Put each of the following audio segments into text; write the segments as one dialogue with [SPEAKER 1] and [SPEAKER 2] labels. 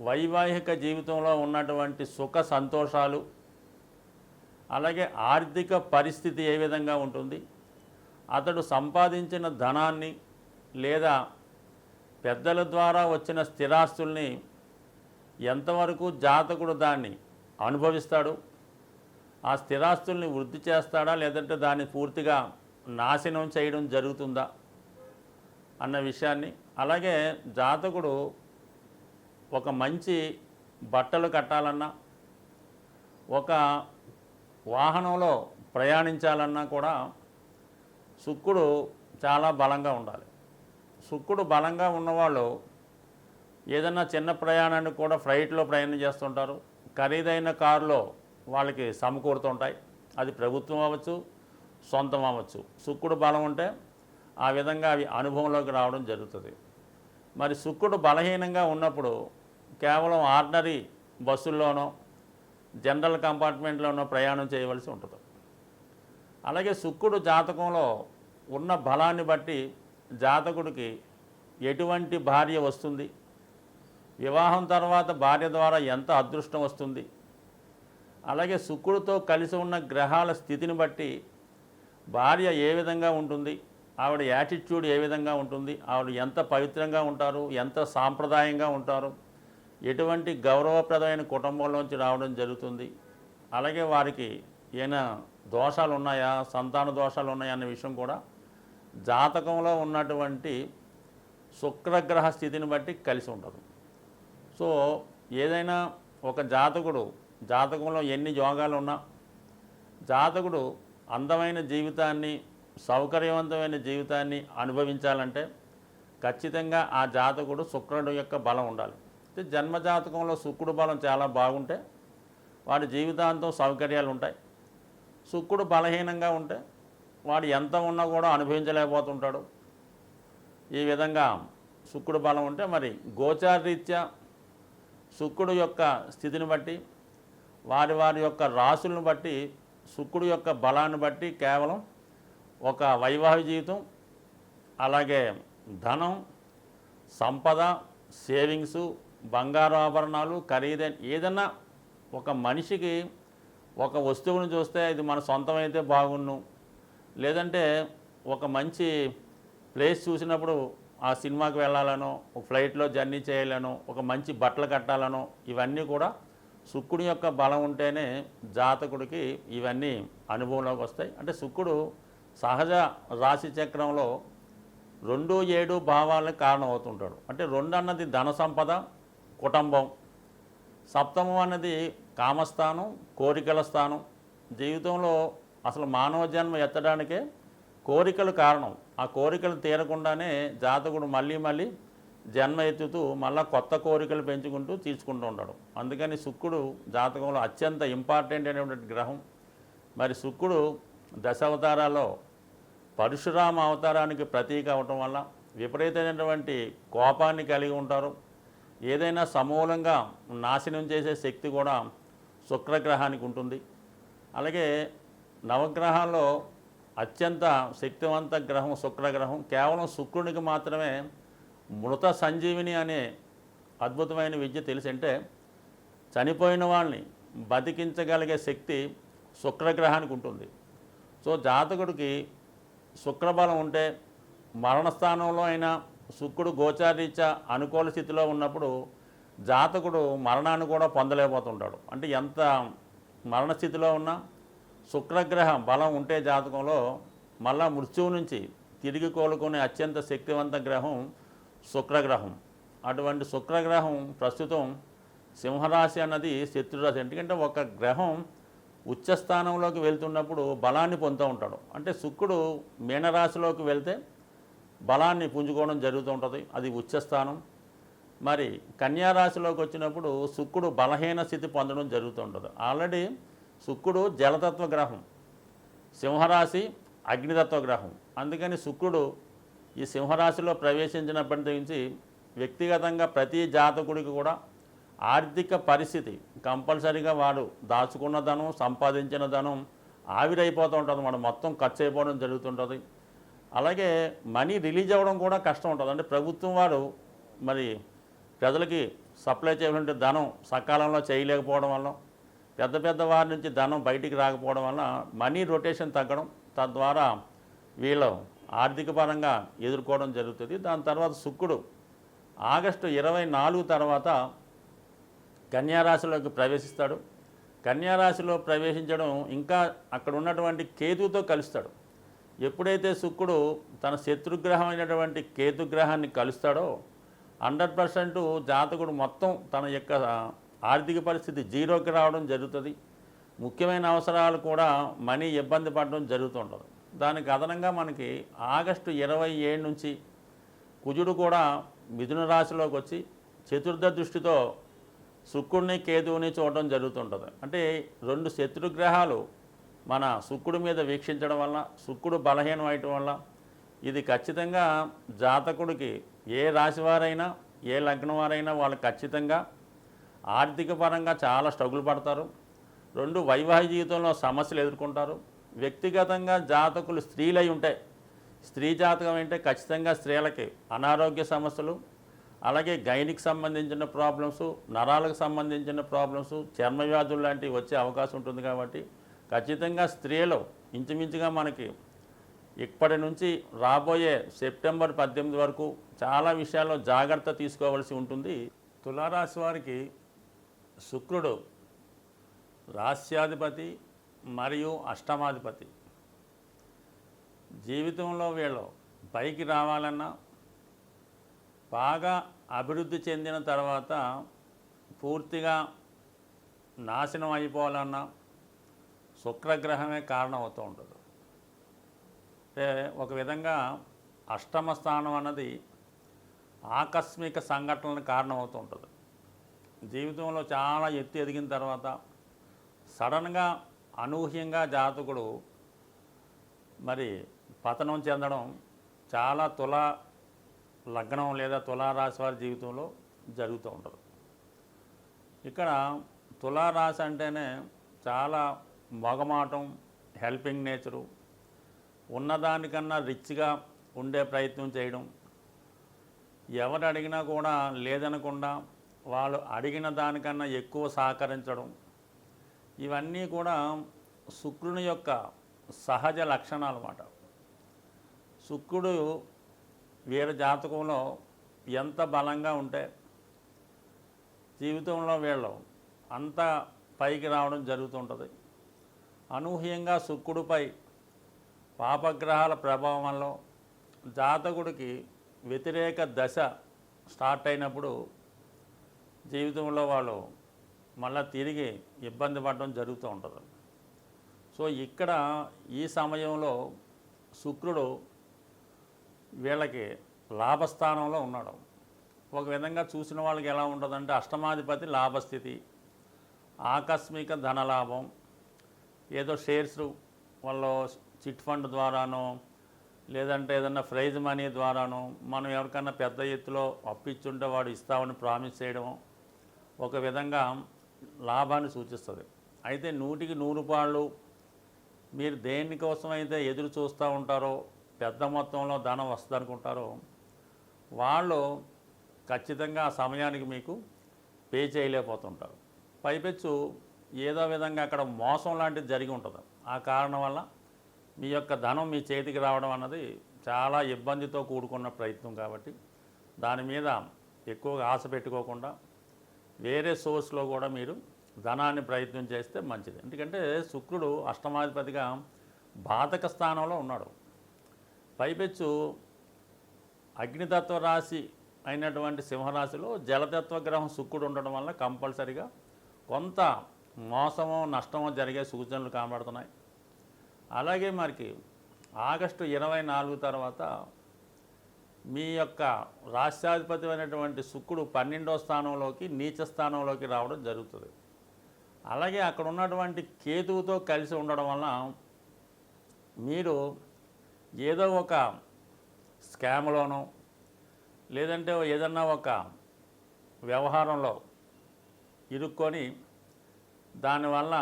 [SPEAKER 1] వైవాహిక జీవితంలో ఉన్నటువంటి సుఖ సంతోషాలు అలాగే ఆర్థిక పరిస్థితి ఏ విధంగా ఉంటుంది అతడు సంపాదించిన ధనాన్ని లేదా పెద్దల ద్వారా వచ్చిన స్థిరాస్తుల్ని ఎంతవరకు జాతకుడు దాన్ని అనుభవిస్తాడు ఆ స్థిరాస్తుల్ని వృద్ధి చేస్తాడా లేదంటే దాన్ని పూర్తిగా నాశనం చేయడం జరుగుతుందా అన్న విషయాన్ని. అలాగే జాతకుడు ఒక మంచి బట్టలు కట్టాలన్నా ఒక వాహనంలో ప్రయాణించాలన్నా కూడా శుక్రుడు చాలా బలంగా ఉండాలి. శుక్రుడు బలంగా ఉన్నవాళ్ళు ఏదన్నా చిన్న ప్రయాణానికి కూడా ఫ్లైట్లో ప్రయాణం చేస్తుంటారు. ఖరీదైన కారులో వాళ్ళకి సమకూరుతుంటాయి. అది ప్రభుత్వం అవ్వచ్చు సొంతం అవ్వచ్చు. శుక్రుడు బలం ఉంటే ఆ విధంగా అవి అనుభవంలోకి రావడం జరుగుతుంది. మరి శుక్రుడు బలహీనంగా ఉన్నప్పుడు కేవలం ఆర్డినరీ బస్సుల్లోనో జనరల్ కంపార్ట్మెంట్లోనో ప్రయాణం చేయవలసి ఉంటుంది. అలాగే శుక్రుడు జాతకంలో ఉన్న బలాన్ని బట్టి జాతకుడికి ఎటువంటి భార్య వస్తుంది? వివాహం తర్వాత భార్య ద్వారా ఎంత అదృష్టం వస్తుంది? అలాగే శుక్రుడితో కలిసి ఉన్న గ్రహాల స్థితిని బట్టి భార్య ఏ విధంగా ఉంటుంది? ఆవిడ యాటిట్యూడ్ ఏ విధంగా ఉంటుంది? ఆవిడ ఎంత పవిత్రంగా ఉంటారు? ఎంత సాంప్రదాయంగా ఉంటారు? ఎటువంటి గౌరవప్రదమైన కుటుంబంలోంచి రావడం జరుగుతుంది. అలాగే వారికి ఏమైనా దోషాలు ఉన్నాయా సంతాన దోషాలు ఉన్నాయా అనే విషయం కూడా జాతకంలో ఉన్నటువంటి శుక్రగ్రహ స్థితిని బట్టి కలిసి ఉంటుంది సో ఏదైనా ఒక జాతకుడు జాతకంలో ఎన్ని యోగాలు ఉన్నా జాతకుడు అందమైన జీవితాన్ని సౌకర్యవంతమైన జీవితాన్ని అనుభవించాలంటే ఖచ్చితంగా ఆ జాతకుడు శుక్రుడు యొక్క బలం ఉండాలి. జన్మజాతకంలో శుక్రుడు బలం చాలా బాగుంటే వాడి జీవితాంతం సౌకర్యాలు ఉంటాయి. శుక్రుడు బలహీనంగా ఉంటే వాడు ఎంత ఉన్నా కూడా అనుభవించలేకపోతుంటాడు. ఈ విధంగా శుక్రుడు బలం ఉంటే మరి గోచారరీత్యా శుక్రుడు యొక్క స్థితిని బట్టి వారి వారి యొక్క రాశులను బట్టి శుక్రుడు యొక్క బలాన్ని బట్టి కేవలం ఒక వైవాహిక జీవితం అలాగే ధనం సంపద సేవింగ్స్ బంగారు ఆభరణాలు ఖరీదైన ఏదన్నా ఒక మనిషికి ఒక వస్తువును చూస్తే ఇది మన సొంతమైతే బాగుండు. లేదంటే ఒక మంచి ప్లేస్ చూసినప్పుడు ఆ సినిమాకి వెళ్ళాలనో ఒక ఫ్లైట్లో జర్నీ చేయాలనో ఒక మంచి బట్టలు కట్టాలనో ఇవన్నీ కూడా శుక్రుడి యొక్క బలం ఉంటేనే జాతకుడికి ఇవన్నీ అనుభవంలోకి వస్తాయి. అంటే శుక్రుడు సహజ రాశి చక్రంలో రెండు ఏడు భావాలకు కారణం అవుతుంటాడు అంటే రెండు అన్నది ధన సంపద కుటుంబం. సప్తమం అన్నది కామస్థానం కోరికల స్థానం. జీవితంలో అసలు మానవ జన్మ ఎత్తడానికే కోరికలు కారణం. ఆ కోరికలు తీరకుండానే జాతకుడు మళ్ళీ మళ్ళీ జన్మ ఎత్తుతూ మళ్ళీ కొత్త కోరికలు పెంచుకుంటూ తీసుకుంటూ ఉంటాడు అందుకని శుక్రుడు జాతకంలో అత్యంత ఇంపార్టెంట్ అయినటువంటి గ్రహం. మరి శుక్రుడు దశావతారాల్లో పరశురామ అవతారానికి ప్రతీక అవటం వల్ల విపరీతమైనటువంటి కోపాన్ని కలిగి ఉంటారు. ఏదైనా సమూలంగా నాశనం చేసే శక్తి కూడా శుక్రగ్రహానికి ఉంటుంది. అలాగే నవగ్రహాల్లో అత్యంత శక్తివంత గ్రహం శుక్రగ్రహం. కేవలం శుక్రునికి మాత్రమే మృత సంజీవిని అనే అద్భుతమైన విద్య తెలిసింటే చనిపోయిన వాళ్ళని బతికించగలిగే శక్తి శుక్రగ్రహానికి ఉంటుంది. సో జాతకుడికి శుక్రబలం ఉంటే మరణస్థానంలో అయినా శుక్రుడు గోచారీత్యా అనుకూల స్థితిలో ఉన్నప్పుడు జాతకుడు మరణాన్ని కూడా పొందలేకపోతుంటాడు. అంటే ఎంత మరణస్థితిలో ఉన్నా శుక్రగ్రహం బలం ఉంటే జాతకంలో మళ్ళా మృత్యువు నుంచి తిరిగి కోలుకునే అత్యంత శక్తివంత గ్రహం శుక్రగ్రహం. అటువంటి శుక్రగ్రహం ప్రస్తుతం సింహరాశి అన్నది శత్రురాశి. ఎందుకంటే ఒక గ్రహం ఉచ్చస్థానంలోకి వెళ్తున్నప్పుడు బలాన్ని పొందుతూ ఉంటాడు. అంటే శుక్రుడు మీనరాశిలోకి వెళ్తే బలాన్ని పుంజుకోవడం జరుగుతూ ఉంటుంది. అది ఉచ్చస్థానం. మరి కన్యారాశిలోకి వచ్చినప్పుడు శుక్రుడు బలహీన స్థితి పొందడం జరుగుతూ ఉంటుంది. ఆల్రెడీ శుక్రుడు జలతత్వ గ్రహం సింహరాశి అగ్నితత్వ గ్రహం. అందుకని శుక్రుడు ఈ సింహరాశిలో ప్రవేశించినప్పటి నుంచి వ్యక్తిగతంగా ప్రతి జాతకుడికి కూడా ఆర్థిక పరిస్థితి కంపల్సరీగా వాడు దాచుకున్న ధనం సంపాదించిన ధనం ఆవిరైపోతూ ఉంటుంది. మనం మొత్తం ఖర్చు అయిపోవడం జరుగుతుంటుంది అలాగే మనీ రిలీజ్ అవ్వడం కూడా కష్టం ఉంటుంది. అంటే ప్రభుత్వం వారు మరి ప్రజలకి సప్లై చేయాలంటే ధనం సకాలంలో చేయలేకపోవడం వల్ల పెద్ద పెద్ద వారి నుంచి ధనం బయటికి రాకపోవడం వల్ల మనీ రొటేషన్ తగ్గడం తద్వారా వీళ్ళు ఆర్థిక పరంగా ఎదుర్కోవడం జరుగుతుంది. దాని తర్వాత శుక్రుడు ఆగస్టు ఇరవై నాలుగు తర్వాత కన్యారాశిలోకి ప్రవేశిస్తాడు. కన్యారాశిలో ప్రవేశించడం ఇంకా అక్కడ ఉన్నటువంటి కేతుతో కలుస్తాడు. ఎప్పుడైతే శుక్రుడు తన శత్రుగ్రహం అయినటువంటి కేతుగ్రహాన్ని కలుస్తాడో హండ్రెడ్ పర్సెంట్ జాతకుడు మొత్తం తన యొక్క ఆర్థిక పరిస్థితి జీరోకి రావడం జరుగుతుంది. ముఖ్యమైన అవసరాలు కూడా మనీ ఇబ్బంది పడడం జరుగుతుంటుంది. దానికి అదనంగా మనకి ఆగస్టు ఇరవై ఏడు నుంచి కుజుడు కూడా మిథున రాశిలోకి వచ్చి చతుర్థ దృష్టితో శుక్రుడిని కేతువుని చూడడం జరుగుతుంటుంది. అంటే రెండు శత్రుగ్రహాలు మన శుక్రుడి మీద వీక్షించడం వల్ల శుక్రుడు బలహీనం అయ్యటం వల్ల ఇది ఖచ్చితంగా జాతకుడికి ఏ రాశి వారైనా ఏ లగ్నం వారైనా వాళ్ళు ఖచ్చితంగా ఆర్థిక పరంగా చాలా స్ట్రగుల్ పడతారు. రెండు వైవాహిక జీవితంలో సమస్యలు ఎదుర్కొంటారు. వ్యక్తిగతంగా జాతకులు స్త్రీలై ఉంటాయి స్త్రీ జాతకం అంటే ఖచ్చితంగా స్త్రీలకి అనారోగ్య సమస్యలు అలాగే గైనికి సంబంధించిన ప్రాబ్లమ్స్ నరాలకు సంబంధించిన ప్రాబ్లమ్స్ చర్మ వ్యాధులు లాంటివి వచ్చే అవకాశం ఉంటుంది కాబట్టి ఖచ్చితంగా స్త్రీలు ఇంచుమించుగా మనకి ఇప్పటి నుంచి రాబోయే సెప్టెంబర్ పద్దెనిమిది వరకు చాలా విషయాల్లో జాగ్రత్త తీసుకోవాల్సి ఉంటుంది. తులారాశి వారికి శుక్రుడు రాస్యాధిపతి మరియు అష్టమాధిపతి. జీవితంలో వీళ్ళు పైకి రావాలన్నా బాగా అభివృద్ధి చెందిన తర్వాత పూర్తిగా నాశనం అయిపోవాలన్నా శుక్రగ్రహమే కారణం అవుతూ ఉంటుంది. అంటే ఒక విధంగా అష్టమ స్థానం అన్నది ఆకస్మిక సంఘటనలకు కారణం అవుతూ ఉంటుంది. జీవితంలో చాలా ఎత్తు ఎదిగిన తర్వాత సడన్గా అనూహ్యంగా జాతకుడు మరి పతనం చెందడం చాలా తుల లగ్నం లేదా తులారాశి వారి జీవితంలో జరుగుతూ ఉంటుంది. ఇక్కడ తులారాశి అంటేనే చాలా మొగమాటం హెల్పింగ్ నేచరు ఉన్నదానికన్నా రిచ్గా ఉండే ప్రయత్నం చేయడం. ఎవరు అడిగినా కూడా లేదనకుండా వాళ్ళు అడిగిన దానికన్నా ఎక్కువ సహకరించడం. ఇవన్నీ కూడా శుక్రుని యొక్క సహజ లక్షణాలు అన్నమాట శుక్రుడు వీళ్ళ జాతకంలో ఎంత బలంగా ఉంటే జీవితంలో వీళ్ళు అంత పైకి రావడం జరుగుతుంటుంది. అనూహ్యంగా శుక్రుడిపై పాపగ్రహాల ప్రభావం వల్ల జాతకుడికి వ్యతిరేక దశ స్టార్ట్ అయినప్పుడు జీవితంలో వాళ్ళు మళ్ళీ తిరిగి ఇబ్బంది పడడం జరుగుతూ ఉంటుంది. సో ఇక్కడ ఈ సమయంలో శుక్రుడు వీళ్ళకి లాభస్థానంలో ఉన్నాడు. ఒక విధంగా చూసిన వాళ్ళకి ఎలా ఉంటుందంటే అష్టమాధిపతి లాభస్థితి ఆకస్మిక ధనలాభం ఏదో షేర్స్ వాళ్ళు చిట్ ఫండ్ ద్వారానో లేదంటే ఏదన్నా ప్రైజ్ మనీ ద్వారానో మనం ఎవరికన్నా పెద్ద ఎత్తులో అప్పిచ్చుంటే వాడు ఇస్తామని ప్రామిస్ చేయడం ఒక విధంగా లాభాన్ని సూచిస్తుంది. అయితే నూటికి నూరు పాళ్ళు మీరు దేనికోసం అయితే ఎదురు చూస్తూ ఉంటారో పెద్ద మొత్తంలో ధనం వస్తుంది అనుకుంటారో వాళ్ళు ఖచ్చితంగా ఆ సమయానికి మీకు పే చేయలేకపోతుంటారు. పైపెచ్చు ఏదో విధంగా అక్కడ మోసం లాంటిది జరిగి ఉంటుంది. ఆ కారణం వల్ల మీ యొక్క ధనం మీ చేతికి రావడం అన్నది చాలా ఇబ్బందితో కూడుకున్న ప్రయత్నం కాబట్టి దాని మీద ఎక్కువగా ఆశ పెట్టుకోకుండా వేరే సోర్స్లో కూడా మీరు ధనాన్ని ప్రయత్నం చేస్తే మంచిది. ఎందుకంటే శుక్రుడు అష్టమాధిపతిగా బాధక స్థానంలో ఉన్నాడు. పైపెచ్చు అగ్నితత్వ రాశి అయినటువంటి సింహరాశిలో జలతత్వ గ్రహం శుక్రుడు ఉండడం వల్ల కంపల్సరిగా కొంత మోసము నష్టము జరిగే సూచనలు కనబడుతున్నాయి. అలాగే మరికి ఆగస్టు ఇరవై నాలుగు తర్వాత మీ యొక్క రాష్ట్రాధిపతి అయినటువంటి శుక్రుడు పన్నెండో స్థానంలోకి నీచ స్థానంలోకి రావడం జరుగుతుంది. అలాగే అక్కడ ఉన్నటువంటి కేతువుతో కలిసి ఉండడం వలన మీరు ఏదో ఒక స్కామ్లోనో లేదంటే ఏదన్నా ఒక వ్యవహారంలో ఇరుక్కొని దానివల్ల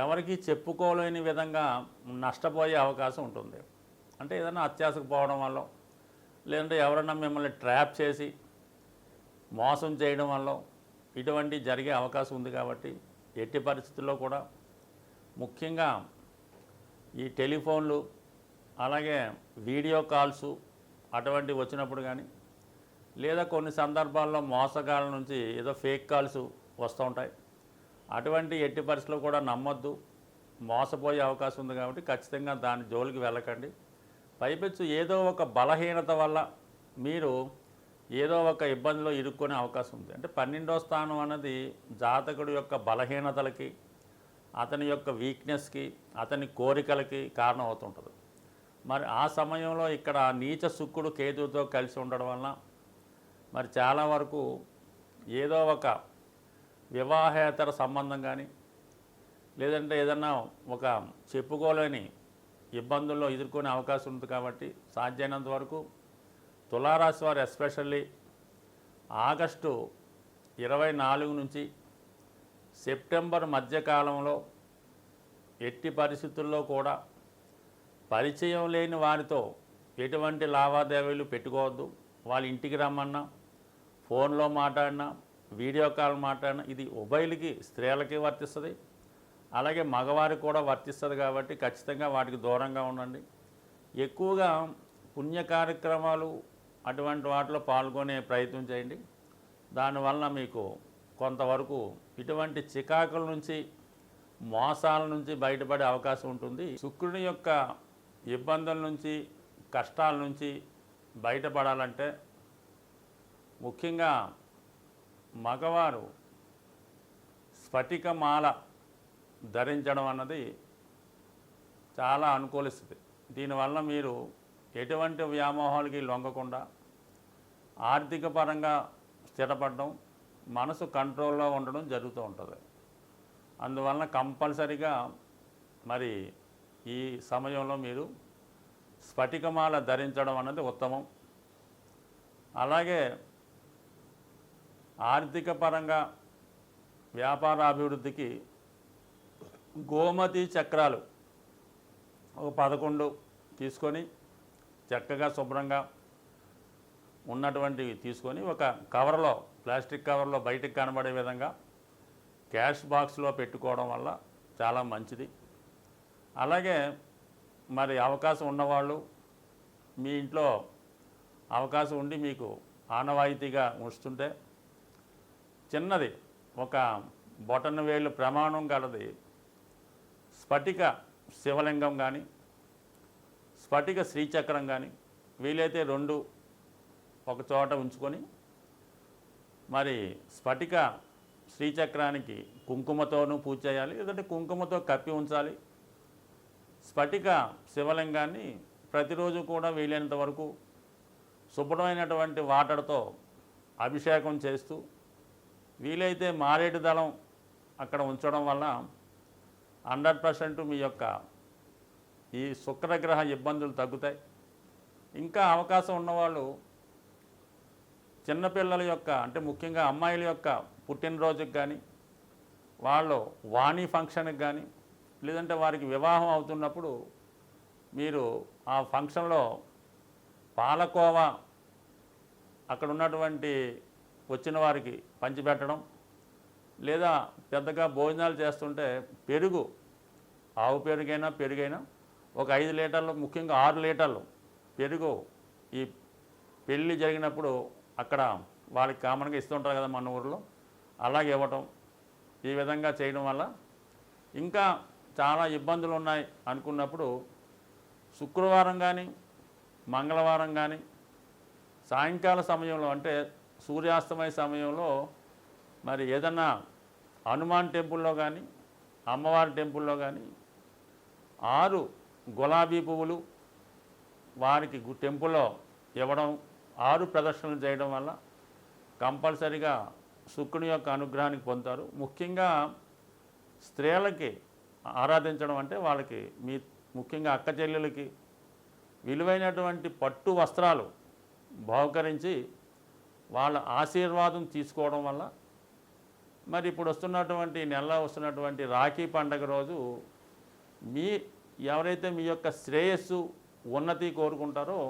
[SPEAKER 1] ఎవరికి చెప్పుకోలేని విధంగా నష్టపోయే అవకాశం ఉంటుంది. అంటే ఏదైనా అత్యాశకు పోవడం వల్ల లేదంటే ఎవరన్నా మిమ్మల్ని ట్రాప్ చేసి మోసం చేయడం వల్ల ఇటువంటి జరిగే అవకాశం ఉంది కాబట్టి ఎట్టి పరిస్థితుల్లో కూడా ముఖ్యంగా ఈ టెలిఫోన్లు అలాగే వీడియో కాల్స్ అటువంటివి వచ్చినప్పుడు కానీ లేదా కొన్ని సందర్భాల్లో మోసగాళ్ళ నుంచి ఏదో ఫేక్ కాల్స్ వస్తూ ఉంటాయి. అటువంటి ఎట్టి పరిస్థితుల్లో కూడా నమ్మొద్దు. మోసపోయే అవకాశం ఉంది కాబట్టి ఖచ్చితంగా దాని జోలికి వెళ్ళకండి. పైపెచ్చు ఏదో ఒక బలహీనత వల్ల మీరు ఏదో ఒక ఇబ్బందిలో ఇరుక్కునే అవకాశం ఉంది. అంటే పన్నెండో స్థానం అన్నది జాతకుడు యొక్క బలహీనతలకి అతని యొక్క వీక్నెస్కి అతని కోరికలకి కారణం అవుతుంటుంది. మరి ఆ సమయంలో ఇక్కడ నీచ శుక్కుడు కేతువుతో కలిసి ఉండడం వలన మరి చాలా వరకు ఏదో ఒక వివాహేతర సంబంధం కానీ లేదంటే ఏదన్నా ఒక చెప్పుకోలేని ఇబ్బందుల్లో ఎదుర్కొనే అవకాశం ఉంది కాబట్టి సాధ్యమైనంత వరకు తులారాశి వారు ఎస్పెషల్లీ ఆగస్టు ఇరవై నాలుగు నుంచి సెప్టెంబర్ మధ్యకాలంలో ఎట్టి పరిస్థితుల్లో కూడా పరిచయం లేని వారితో ఎటువంటి లావాదేవీలు పెట్టుకోవద్దు. వాళ్ళ ఇంటికి రమ్మన్నా ఫోన్లో మాట్లాడినా వీడియో కాల్ మాట్లాడిన ఇది మొబైల్కి స్త్రీలకి వర్తిస్తుంది. అలాగే మగవారికి కూడా వర్తిస్తుంది కాబట్టి ఖచ్చితంగా వాటికి దూరంగా ఉండండి. ఎక్కువగా పుణ్య కార్యక్రమాలు అటువంటి వాటిలో పాల్గొనే ప్రయత్నం చేయండి. దానివల్ల మీకు కొంతవరకు ఇటువంటి చికాకుల నుంచి మోసాల నుంచి బయటపడే అవకాశం ఉంటుంది. శుక్రుని యొక్క ఇబ్బందుల నుంచి కష్టాల నుంచి బయటపడాలంటే ముఖ్యంగా మగవారు స్ఫటికమాల ధరించడం అన్నది చాలా అనుకూలిస్తుంది. దీనివల్ల మీరు ఎటువంటి వ్యామోహాలకి లొంగకుండా ఆర్థిక పరంగా స్థిరపడడం మనసు కంట్రోల్లో ఉండడం జరుగుతూ ఉంటుంది. అందువలన కంపల్సరిగా మరి ఈ సమయంలో మీరు స్ఫటికమాల ధరించడం అన్నది ఉత్తమం. అలాగే ఆర్థిక పరంగా వ్యాపారాభివృద్ధికి గోమతి చక్రాలు ఒక పదకొండు తీసుకొని చక్కగా శుభ్రంగా ఉన్నటువంటివి తీసుకొని ఒక కవర్లో ప్లాస్టిక్ కవర్లో బయటికి కనబడే విధంగా క్యాష్ బాక్స్లో పెట్టుకోవడం వల్ల చాలా మంచిది. అలాగే మరి అవకాశం ఉన్నవాళ్ళు మీ ఇంట్లో అవకాశం ఉండి మీకు ఆనవాయితీగా ఉంచుతుంటే చిన్నది ఒక బొటన వేలు ప్రమాణం గలది. స్ఫటిక శివలింగం కానీ స్ఫటిక శ్రీచక్రం కానీ వీలైతే రెండు ఒక చోట ఉంచుకొని మరి స్ఫటిక శ్రీచక్రానికి కుంకుమతోనూ పూజ చేయాలి లేదంటే కుంకుమతో కప్పి ఉంచాలి. స్ఫటిక శివలింగాన్ని ప్రతిరోజు కూడా వీలైనంత వరకు శుభ్రమైనటువంటి వాటర్తో అభిషేకం చేస్తూ వీలైతే మారేడు దళం అక్కడ ఉంచడం వల్ల హండ్రెడ్ పర్సెంట్ మీ యొక్క ఈ శుక్రగ్రహ ఇబ్బందులు తగ్గుతాయి. ఇంకా అవకాశం ఉన్నవాళ్ళు చిన్నపిల్లల యొక్క అంటే ముఖ్యంగా అమ్మాయిల యొక్క పుట్టినరోజుకి కానీ వాళ్ళు వాణి ఫంక్షన్కి కానీ లేదంటే వారికి వివాహం అవుతున్నప్పుడు మీరు ఆ ఫంక్షన్లో పాలకోవా అక్కడ ఉన్నటువంటి వచ్చిన వారికి పంచిపెట్టడం లేదా పెద్దగా భోజనాలు చేస్తుంటే పెరుగు ఆవు పెరుగైనా పెరుగైనా ఒక ఐదు లీటర్లు ముఖ్యంగా ఆరు లీటర్లు పెరుగు ఈ పెళ్ళి జరిగినప్పుడు అక్కడ వాళ్ళకి కామన్గా ఇస్తుంటారు కదా మన ఊరిలో అలాగే ఇవ్వటం ఈ విధంగా చేయడం వల్ల ఇంకా చాలా ఇబ్బందులు ఉన్నాయి అనుకున్నప్పుడు శుక్రవారం కానీ మంగళవారం కానీ సాయంకాల సమయంలో అంటే సూర్యాస్తమయ సమయంలో మరి ఏదన్నా హనుమాన్ టెంపుల్లో కానీ అమ్మవారి టెంపుల్లో కానీ ఆరు గులాబీ పువ్వులు వారికి టెంపుల్లో ఇవ్వడం ఆరు ప్రదర్శనలు చేయడం వల్ల కంపల్సరిగా శుక్రుని యొక్క అనుగ్రహానికి పొందుతారు. ముఖ్యంగా స్త్రీలకి ఆరాధించడం అంటే వాళ్ళకి మీ ముఖ్యంగా అక్క చెల్లెలకి విలువైనటువంటి పట్టు వస్త్రాలు బహుకరించి వాళ్ళ ఆశీర్వాదం తీసుకోవడం వల్ల మరి ఇప్పుడు వస్తున్నటువంటి నెల వస్తున్నటువంటి రాఖీ పండగ రోజు మీ ఎవరైతే మీ యొక్క శ్రేయస్సు ఉన్నతి కోరుకుంటారో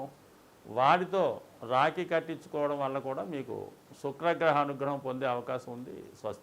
[SPEAKER 1] వారితో రాఖీ కట్టించుకోవడం వల్ల కూడా మీకు శుక్రగ్రహ అనుగ్రహం పొందే అవకాశం ఉంది. స్వస్తి.